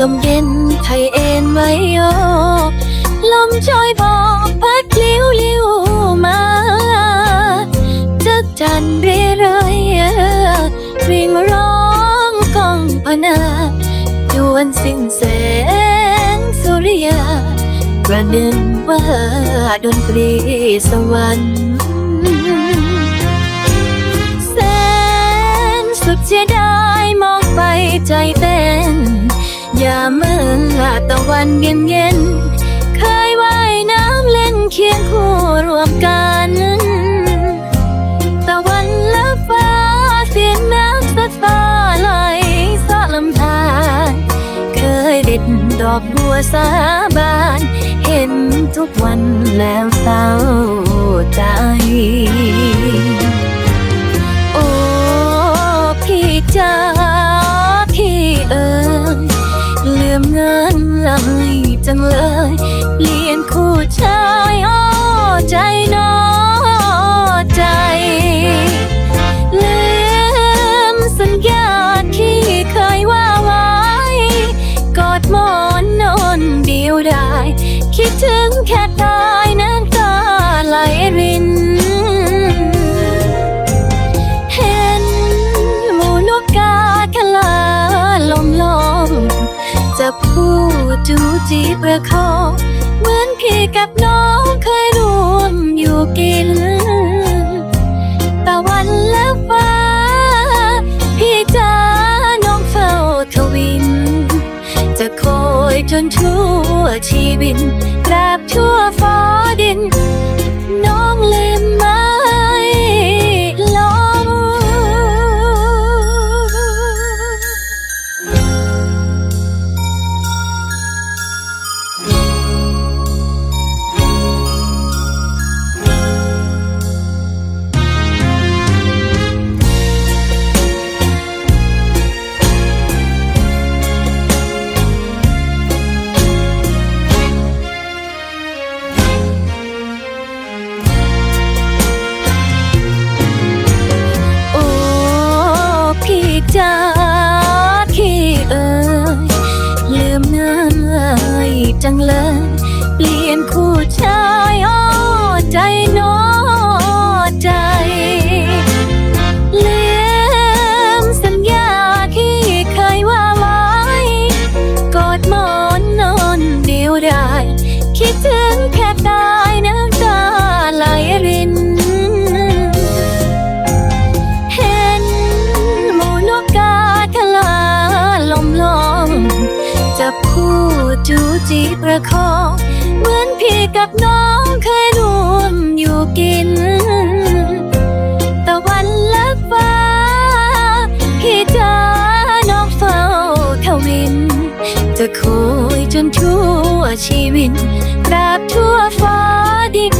ลมเย็นไทยเอ็นไว้โยลมช่อยบอกพัดลิ้วลิ้วมาจะจันเรไรริงร้องกองพนาจวนสิ้นแสงสุริยาประหนึ่งว่าดนตรีสวรรค์แสนสุดเสียดา ใจเต้น อย่าเมื่อตะวันเย็นเย็นเคยว่ายน้ำเล่นเคียงคู่รวมกัน ตะวันละฟ้าเสียงน้ำสัดฟ้าไหลสะลำธารเคยเด็ดดอกบัวสาบาน เห็นทุกวันแล้วเศร้าใจ เงินเลยจังเลยเปลี่ยนคู่ชายอ้อใจน้อใจลืมสัญญาที่เคยว่าไว้กอดหมอนนอนเดียวได้ คิดถึงแค่ตา จูจีประคองเหมือนพี่กับน้องเคยร่วมอยู่กินตะวันและฟ้า พี่จ๋าน้องเฝ้าทวิน จะคอยจนชั่วชีวิตตราบชั่วฟ้าดิน น้องลืม จังเลย เปลี่ยนคู่ชายอ้อใจน้อใจ จูจีประคอง เหมือนพี่กับน้องเคยร่วมอยู่กิน ตะวันและฟ้า พี่จ๋าน้องเฝ้าทวิน จะคอยจนชั่วชีวิตตราบทั่วฟ้าดิน